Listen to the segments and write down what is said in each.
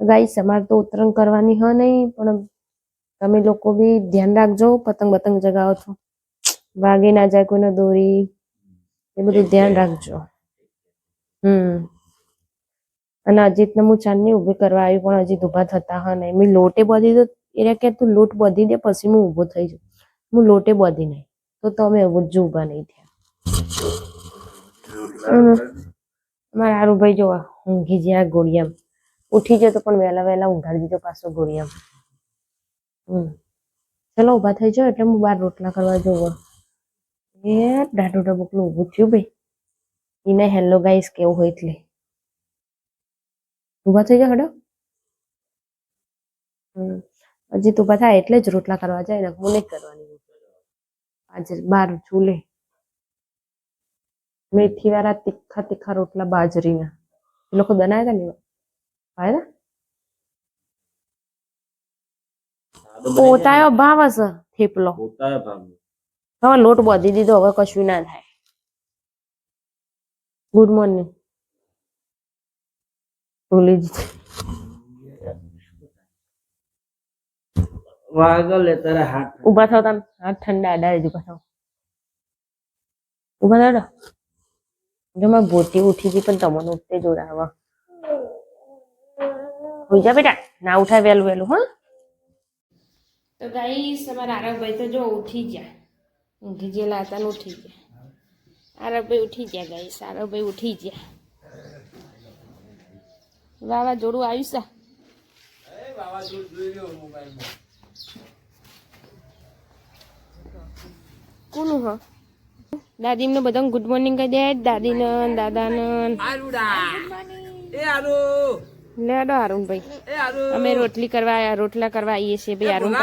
Guys અમારે તો ઉત્તરાયણ કરવાની હ નહીં પણ તમે લોકો બી ધ્યાન રાખજો પતંગ બતંગ જગાવો છો. વાગે ના જાય કોઈને દોરી એ બધું ધ્યાન રાખજો. હમ. અને અજીતને હું ચાંદની ઊભી કરવા આવી પણ અજીત ઊભા થતા હ નહીં. મેં લોટે બધી દો એ કે તું લોટ બધી દે પછી હું ઊભો થઈ જાઉં. હું લોટે બધી નહીં. તો તમે જ ઊભા નહીં થયા. મારા હારું ભાઈ જોવા ઊંઘી જ્યાં ગોળિયામ. ઉઠી જતો પણ વહેલા વહેલા ઊંઘાડી દીધો પાછો ગોળિયામ ચલો ઊભા થઈ જાઓ એટલે હું બાર રોટલા કરવા જોઉં એ ડાઢું ડબકલું ઊભું થયું ભાઈ એને હેલો ગાઈસ કેવું હોય એટલે. ઊભા થઈ જાઓ હડો. હજી તો થાય એટલે જ રોટલા કરવા જાય ને હું નહીં કરવાની. આજે બાર ચૂલે મેથી વાળા તીખા તીખા રોટલા બાજરીના. એ લોકો બનાવ્યા ને એવા. ખાયા પોતાયો ભાવ હશે થેપલો. ભાવ હવે લોટ બાંધી દીધો હવે કશું ના થાય. ગુડ મોર્નિંગ ભૂલી દીધું તારા હાથ. ઊભા થાવ તમે. હાથ ઠંડા અડાડી જ ઊભા થાવ. ઊભા થાવ જો મેં ભોતી ઉઠી ગઈ પણ તમને ઉઠતે જોડાવા. હોઈ જા બેટા. ના ઉઠાય વહેલું વહેલું હા? તો ગાઈસ અમારા આરવભાઈ તો જો ઉઠી ગયા. ઊંઘી ગયેલા હતા ને ઉઠી ગયા. આરવભાઈ ઉઠી ગયા ગાઈસ આરવભાઈ ઉઠી ગયા. વાવાઝોડું આવ્યું છે? કોનું હ? દાદી ને બધા ગુડ મોર્નિંગ કહી દે દાદી ને દાદા ને એ આરો. લેડો અરુણ ભાઈ અમે રોટલી કરવા રોટલા કરવા આવીએ છીએ ભાઈ અરુણ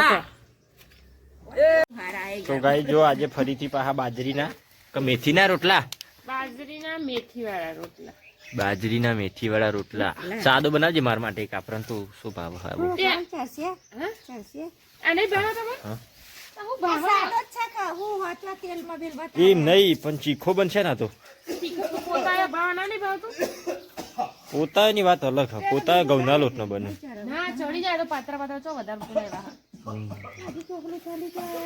પકડ તો ગાઈ જો આજે ફરીથી પાહા બાજરીના કે મેથીના રોટલા? બાજરીના મેથીવાળા રોટલા. બાજરીના મેથી વાળા રોટલા. સાદો બનાવજે મારા માટે એક આપણ તો શું ભાવ આવે અને ભાવ તમે? હા. હું ભાવ એમ નહીં પણ ચીખો બનશે ને તો. પોતાયા ભાવ ના નહીં ભાવતું? પોતાની વાત અલગ છે પોતા ઘઉંના લોટ નો બને. ના ચડી જાય તો પાત્રા પાત્રા ચો વધારે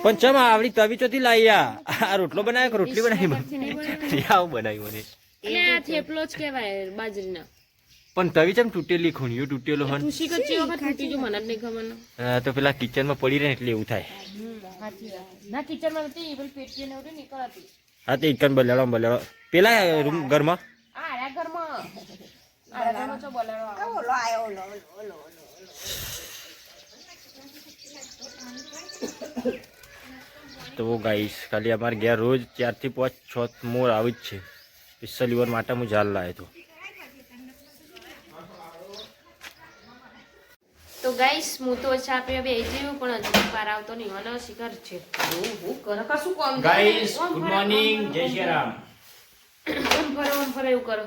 પણ ચમ આવડી તવી ચોથી લાવી આ રોટલો બનાવ્યો કે રોટલી બનાવી આવું બનાવ્યું મને. થેપલો જ કહેવાય બાજરીના. પણ તવી ચમ તૂટેલી ખૂણિયો તૂટેલો હન. ખુશી કચ્ચી વખત તૂટી જો મને નહીં ખબર હા, તો પેલા કિચનમાં પડી રહે એટલે એવું થાય. ના કિચનમાં નથી પેલી પેટી ને એવું નીકળતી. હા તે ઇકન બલાડો બલાડો. પેલા રૂમ ઘરમાં? આ ઘરમાં. તો ગાઈશ ખાલી અમારે ઘેર રોજ ચારથી પાંચ છ મોર આવી જ છે. સ્પેશિયલ ઈવન માટે હું જાલ લાવ્યો હતો તો ગાઈશ હું તો ચા હવે બે જયું પણ હજુ પાર આવતો નહીં. અને શિખર છે. હું હું કશું કામ ગાઈસ ગુડ મોર્નિંગ જય શ્રી રામ. ઓમ ફરે ઓમ ફરે એવું કરો.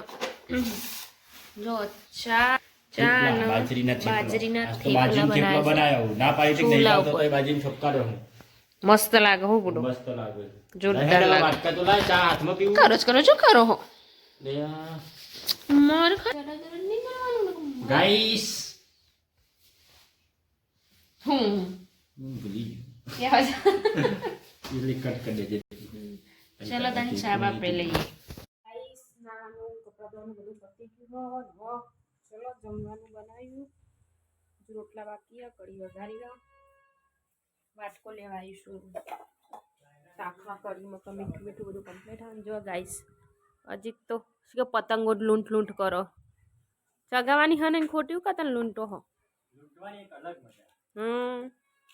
જો ચા ચા બાજરીના બાજરીના આજ તો બાજરીનો થેપલો થેપલા બનાવ્યા ના પાડી તો નહીં ચૂલા તો બાજરીનો છપકારો હું. મસ્ત લાગે હો ગુડો. મસ્ત લાગે. જોરદાર લાગે. વાટકા તો લાય ચા હાથમાં પીવું. કરો કરો છો કરો હો. માર ગાઈસ. હું. ભૂલી ગયો. કટ કરી દેજે. ચલો તને ચા બાપે લઈએ. ચલો જમવાનું બનાવ્યું. હજુ રોટલા બાકી આ કઢી વઘારી દો વાટકો લેવા આવીશું શાકમાં કઢીમાં તો મીઠું મીઠું બધું કમ્પ્લીટ આવે જો ગાઈસ હજી તો શું કે પતંગો જ લૂંટ લૂંટ કરો. ચગાવવાની હા ને ખોટી કા તને લૂંટો હો? લૂંટવાની એક અલગ મજા. હમ.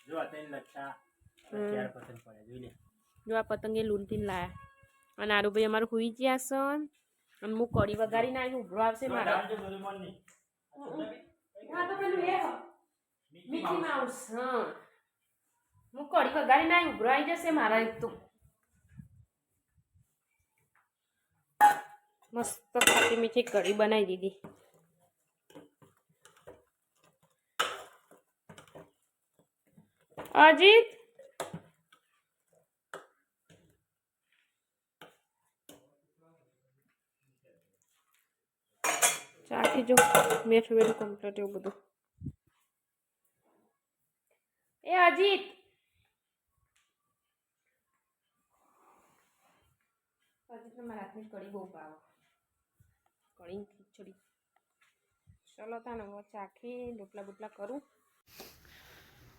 જો આ તઈને લક્ષા હમ. ચાર પતંગ પડે જોઈ લે. જો આ પતંગે લૂંટીને લાયા. અને આરુભાઈ અમારું હુઈ ગયા છે અને હું કઢી વઘારીને આવી ઉભરો આવશે મારા. આવજો બધું મન નહીં. હા તો પેલું એ હ. Mickey Mouse. હા. હું કઢી વઘારીને આવી ઉભરો આવી જશે મારા એક તો. મસ્ત ખાટી મીઠી કઢી બનાવી દીધી. અજીત? ચાખી જો મેઠું થયેલું કમ્પ્લીટ એવું બધું. એ અજીત! અજીતને મારા હાથની કઢી બહુ ભાવે. કઢી ખીચડી. ચલો તાને હવે ચાખી રોટલા બોટલા કરું.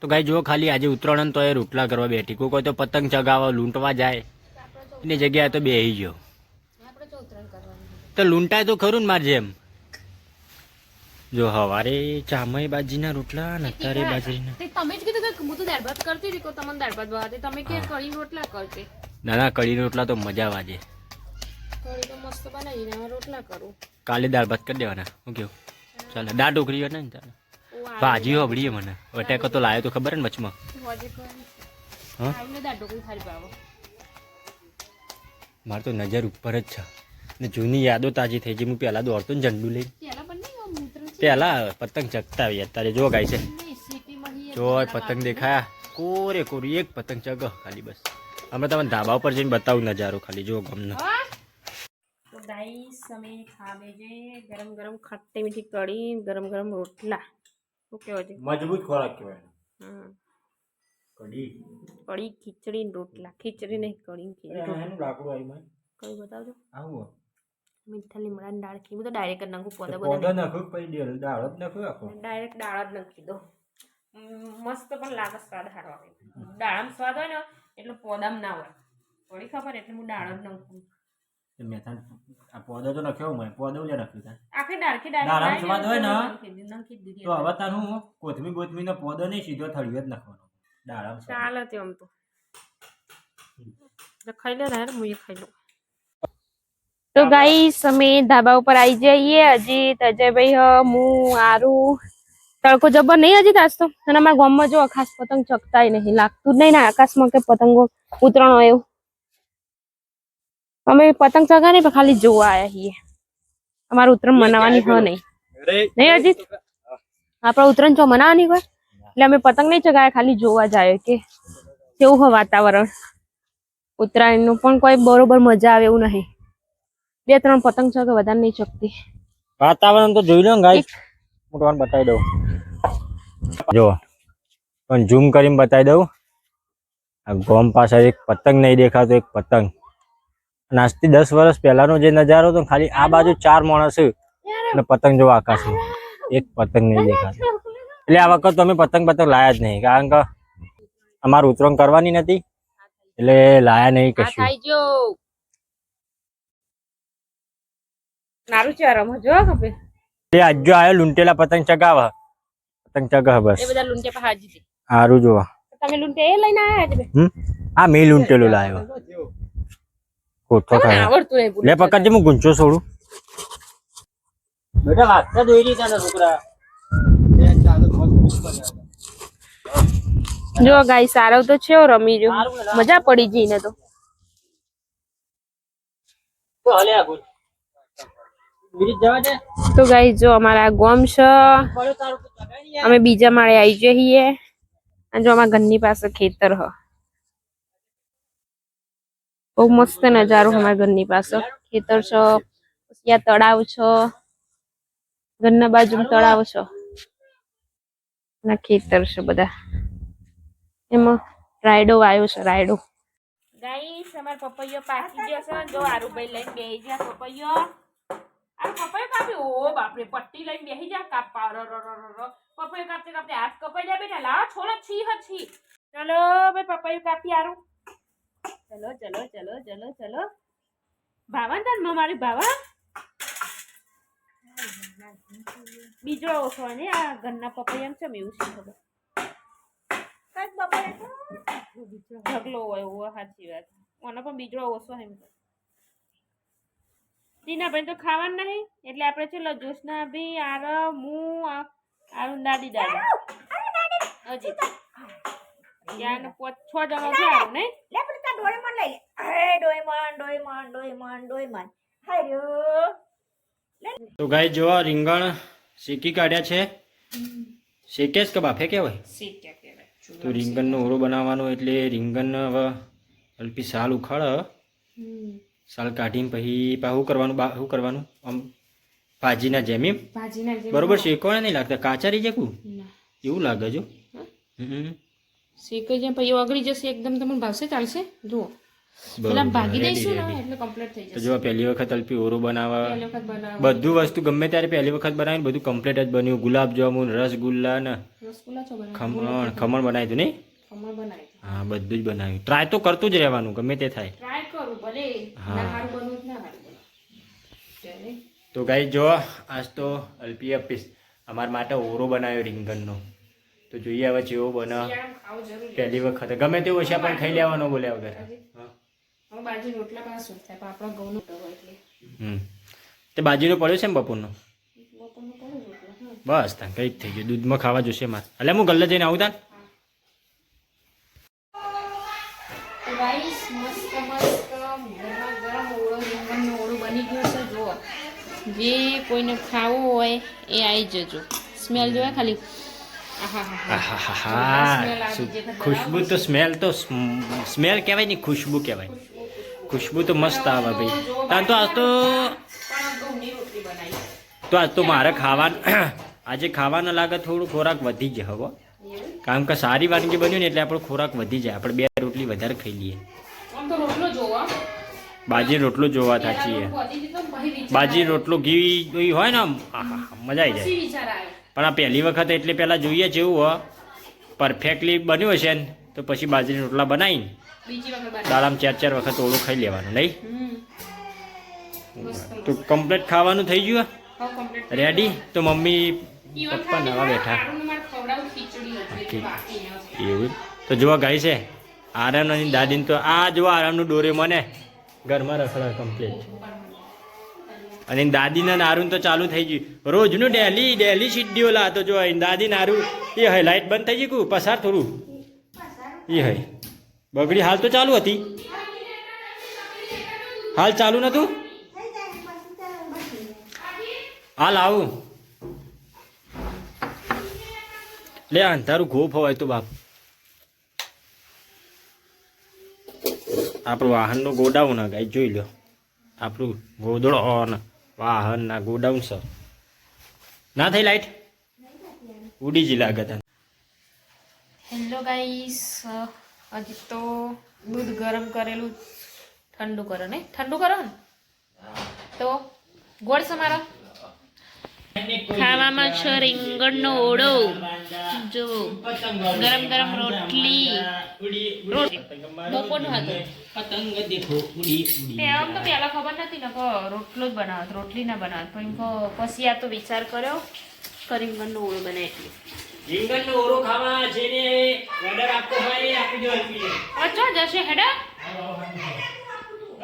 તો ગાય જુઓ ખાલી આજે ઉત્તરાયણ તો એ રોટલા કરવા બેઠી. કોઈ કોઈ તો પતંગ ચગાવવા લૂંટવા જાય. એની જગ્યાએ તો બેહી ગયો. તો લૂંટાય તો ખરું ને મારે જેમ. જો હવારે ચામય બાજીના રોટલા ને અત્યારે બાજરીના. ના તમે જ કીધું કે હું તો દાળ ભાત કરતી હતી તમને દાળ ભાત ભાવતી તમે કે કઢી રોટલા કરતી ના કઢી રોટલા તો મજા વાજે. કઢી તો મસ્ત બનાવીને રોટલા કરું. કાલે દાળ ભાત કરી દેવાના. હું કેવું? ચાલે દાળ ઢોકળી હોય ને ચાલે. ભાજી હોબળીએ મને. અટેકો તો લાયો તો ખબર ને મચમાં મારે તો નજર ઉપર જ છે. ને જૂની યાદો તાજી થઈ જે હું પહેલાં દોડતો ને ઝંડુ લઈને પેલા પણ નહીં આમ ઉતરણ છે પહેલાં પતંગ ચગતા આવીએ અત્યારે જો ગાય છે. જો પતંગ દેખાયા. કોરે કોરી એક પતંગ ચગ ખાલી બસ. અમે તમને ધાબા ઉપર જઈને બતાવું નજારો ખાલી જો ગમનો. તો ગાઈસ અમે ખાવે છે ગરમ ગરમ ખટ્ટી મીઠી કઢી ગરમ ગરમ રોટલા. શું કહેવો છે? મજબૂત ખોરાક કહેવાય. કઢી. કઢી ખીચડી ને રોટલા. ખીચડી નહીં કઢી ને ખીચડી. લાકડું આવી કઈ બતાવજો. આવું મીઠા લીમડાની દાળ ખી હું તો ડાયરેક્ટ જ નાખું પોદા પોદો નાખો પછી દાળ જ નાખું આખો? ડાયરેક્ટ દાળ જ નાખી દો. મસ્ત પણ લાગે સ્વાદ સારો આવે ડાળમ સ્વાદ હોય ને એટલે પોદામાં ના હોય. થોડી ખબર એટલે હું દાળ જ નાખું મેથાન આ પોદો તો નાખ્યો મેં પોદો લે નાખ્યું તા આખી ડાળખી દાળ દાળામાં સ્વાદ હોય ને, તો હવે કોથમી પોદો નહીં સીધો થળિયો જ નાખવાનો. સ્વાદ. ચાલે તે આમ તો. ખાઈ લે યાર હું એ ખાઈ લઉં. તો ગાઈસ અમે ધાબા ઉપર આવી જઈએ. અજીત અજયભાઈ હ આરું. તડકો જબર નહીં અજીત આજ તો? અને અમારા ગામમાં જો ખાસ પતંગ ચકતાય નહીં. લાગતું જ નહીં ને આકાશમાં કે પતંગો ઉતરણ હોય એવું. અમે પતંગ ચગા નહીં પણ ખાલી જોવા આવ્યા છીએ. અમારું ઉતરણ મનાવવાની હ નહીં. નહીં અજીત? આપણે ઉત્તરાયણ જો મનાવવાની હોય? એટલે અમે પતંગ નહીં ચગાવ્યા ખાલી જોવા જાય કે કેવું હોય વાતાવરણ. ઉત્તરાયણનું પણ કોઈ બરોબર મજા આવે એવું નહીં. બે ત્રણ પતંગ ચગે વધારે નહીં ચકતી. વાતાવરણ તો જોઈ લો ને ગાઈસ હું તમને બતાવી દઉં. જો પણ ઝૂમ કરીને બતાવી દઉં. આ ગોમ પાસે એક પતંગ નહીં દેખાતો એક પતંગ. અને આજથી દસ વર્ષ પહેલાનો જે નજારો હતો ખાલી આ બાજુ ચાર માણસ અને પતંગ જોવા આકાશ એક પતંગ નહીં દેખાતો. એટલે આ વખત તો અમે પતંગ પતંગ લાયા જ નહીં કારણ કે અમારે ઉતરણ કરવાની નથી. એટલે લાયા નહીં કશું ખાઈ જો નારું છે રમો જો લૂંટેલા પતંગ ચગાવે પતંગ ચગાવે બસ. એ બધા લૂંટે પર હાજી દે સારું જોવા તમે લૂંટે એ લઈને આયા આજે હમ? આ મેં લૂંટેલું લાવ્યો કોઠો તમને આવડતું નહીં લે પકડજે હું ગુંચો છોડું. બેટા વાગતા દોઈ રહી તને છોકરા. જો ગાઈ સારવ તો છે રમી જો મજા પડી જઈને ને તો. તો હલે આ ગુંચ તો ગાઈ જો અમારા ગોમ છે અમે બીજા માળે આવી જઈએ અને જો અમારા ઘરની પાસે ખેતર હ. બહુ મસ્ત નજારો અમારા ઘરની પાસે. ખેતર છે ત્યાં તળાવ છે. ઘરના બાજુ તળાવ છે. ના ખેતર છે બધા. એમાં રાયડો આવ્યો છે રાયડો. ગાઈસ અમાર પપૈયો પાકી ગયો છે. જો આરુભાઈ લઈને બેહી ગયા પપૈયો. આ કપાઈ કાપી ઓ બાપરે પટ્ટી લઈને બેહી જા કાપા ર ર ર ર. પપૈયો કાપતે કાપતે હાથ કપાઈ જાય બેટા લા છોડો છી હ છી ચલો ભાઈ પપૈયું કાપી આરું. ચલો ચલો ચલો ચલો ચલો. ભાવન તન મારી ભાવા? બીજો ઓછો ને આ ઘરના પપૈયા છે એવું છે ખબર. ઢગલો હોય એવો સાચી વાત. મને પણ બીજો ઓછો એમ. ટીના ભાઈ તો ખાવાનું નહીં? એટલે આપણે ચલો જોશના ભી આર હું આરું દાદી દાદા. હજી. ત્યાં પોચ છ જણા છે આરું નહીં? લે પણ તાર ડોરેમોન લઈ લે. હે ડોરેમોન ડોરેમોન ડોરેમોન ડોરેમોન. હાયો તો ગાય જો રીંગણ શેકી કાઢ્યા છે. શેકે કે બાફે કેવાય શીખ્યા કહેવાય. તો રીંગણનો ઓરો બનાવવાનો એટલે રીંગણ હવે અલ્પી સાલ ઉખાડ. સાલ કાઢીને પછી શું કરવાનું? શું કરવાનું? આમ ભાજીના જેમ એમ? ભાજીના જેમ. બરોબર શેકવાના નહીં લાગતા? કાચા રહી જાય એવું લાગે જો? શેકાઈ જાય પછી ઓગળી જશે એકદમ તમને ભાવશે ચાલશે? જુઓ. પેલા ભાગી દઈશું ને એટલે કમ્પ્લીટ થઈ જશે. જો પહેલી વખત અલ્પી ઓરો બનાવવા. બધું વસ્તુ ગમે ત્યારે પહેલી વખત બનાવીને બધું કમ્પ્લીટ જ બન્યું. ગુલાબજામુન રસગુલ્લા ને રસગુલ્લા બનાવો ખમણ ખમણ બનાવ્યું નહીં? ખમણ બનાવ્યું હા બધું જ બનાવ્યું. ટ્રાય તો કરતું જ રહેવાનું ગમે તે થાય. ભલે હા. ના સારું બનવું જ ના સારું બનવું તો ગાઈ જો આજ તો અલ્પી પીસ અમારા માટે ઓરો બનાવ્યો રીંગણનો. તો જોઈએ હવે જેવો બને પહેલી વખત. ગમે તેવો છે પણ ખાઈ લેવાનો બોલ્યા વગર તે બાજીનો પડ્યો છે ને બપોરનો? બસ તાન કંઈક થઈ ગયું. દૂધમાં ખાવા જોશે મારે. એટલે હું ગલ્લે જઈને આવું તાન તો ગાઈસ મસ્ત મસ્ત ગરમા ગરમ ઓળો રીંગણનો ઓળો બની ગયો છે જુઓ જે કોઈને ખાવું હોય એ આવી જજો. સ્મેલ જોયા ખાલી. ખુશ્બુ તો સ્મેલ તો સ્મેલ કહેવાય નહીં ખુશ્બુ કહેવાય. ખુશ્બુ તો મસ્ત આવે ભાઈ. તાર તો આજ તો પણ આ ઘઉંની રોટલી બનાવી તો આજ તો મારે ખાવાનું આજે ખાવાના લાગે થોડું ખોરાક વધી જાય હવે કારણ કે સારી વાનગી બન્યું ને એટલે આપણો ખોરાક વધી જાય. આપણે બે રોટલી વધારે ખાઈ લઈએ. બાજી રોટલો જોવા વિચાર બાજી રોટલો ઘી હોય ને મજા આવી જાય. પણ આ પહેલી વખત એટલે પહેલાં જોઈએ જેવું હોય પરફેક્ટલી બન્યું હશે ને તો પછી બાજરી રોટલા બનાવીને દાડામાં ચાર ચાર વખત ઓળું ખાઈ લેવાનું નહીં? તો કમ્પ્લીટ ખાવાનું થઈ ગયું રેડી તો મમ્મી પપ્પા નવા બેઠા. એવું? તો જોવા ગાય છે આરામ અને દાદીને તો આ જોવા આરામનું ડોરે મને. ઘરમાં રસોડા કમ્પ્લીટ અને દાદીના નારું તો ચાલુ થઈ ગયું. રોજનું ડેલી ડેલી સીડીઓ લાતો જો દાદી નારું, એ હય લાઈટ બંધ થઈ ગયું પસાર થોડું. એ હય બગડી હાલ તો ચાલુ હતી. હાલ ચાલુ નતું? હાલ આવું. લે, અંધારું ઘોપ હોય તો બાપ. આપણું વાહનનું ગોડાઉન ગાઈ જોઈ લો. આપણું ગોદડો વાહનના ગોડાઉન સર ના થઈ લાઈટ? ઉડી જ લાગે તને. હેલો ગાઈસ હજી તો દૂધ ગરમ કરેલું ઠંડુ કરો ને? ઠંડુ કરો ને? તો ગોળ સમારો ખાવામાં છે રીંગણનો ઓળો. જો ગરમ ગરમ રોટલી. બપોરનું હતું. પતંગ દેખો ઉડી ઉડી આમ તો પહેલા ખબર નથી ને કે રોટલો જ બનાવત રોટલી ના બનાવત. પણ કો પછી આ તો વિચાર કર્યો કે રીંગણનો ઓળો બને એટલે રીંગણનો ઓળો ખાવા જેને ઓર્ડર આપતો હોય આપી દો આપી હવે ચો જશે હેડા.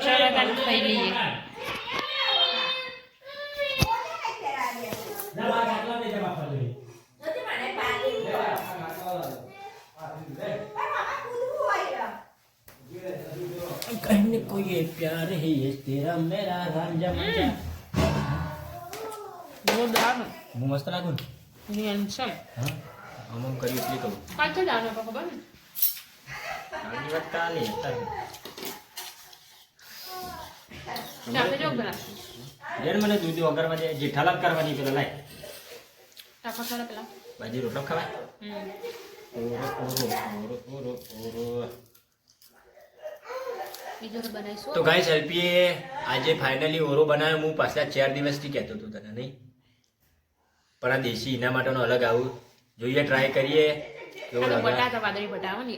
ચાલો તાન ખાઈ લઈએ. कहने को ये प्यार है ये तेरा मेरा रांझा मंझा જોરદાર હું મસ્ત લાગુ ને હેન્ડસમ હા આમ આમ કરી એટલી કહું કાલ તો જાણો તો ખબર ને આગલી વાત કાલે અત્યારે. ચાપે જો પેલા યાર મને દૂધ વગરમાં જે જેઠાલાલ કરવાની પેલા લાય ટાકા ખરા પેલા બાજી રોટલો ખવાય હમ ઓરો ઓરો ઓરો ઓરો ઓરો બીજો તો ગાઈસ એલપીએ આજે ફાઇનલી ઓરો બનાવ્યો હું પાછલા ચાર દિવસથી કહેતો હતો તને નહીં. પણ આ દેશી એના માટેનો અલગ આવું. જોઈએ ટ્રાય કરીએ. કેવો લાગે? બટાકા વાદળી બટાવો ને.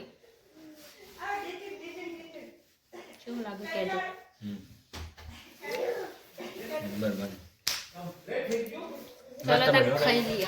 કેવું લાગે કહેજો. બરાબર. ચાલો ખાઈ લઈએ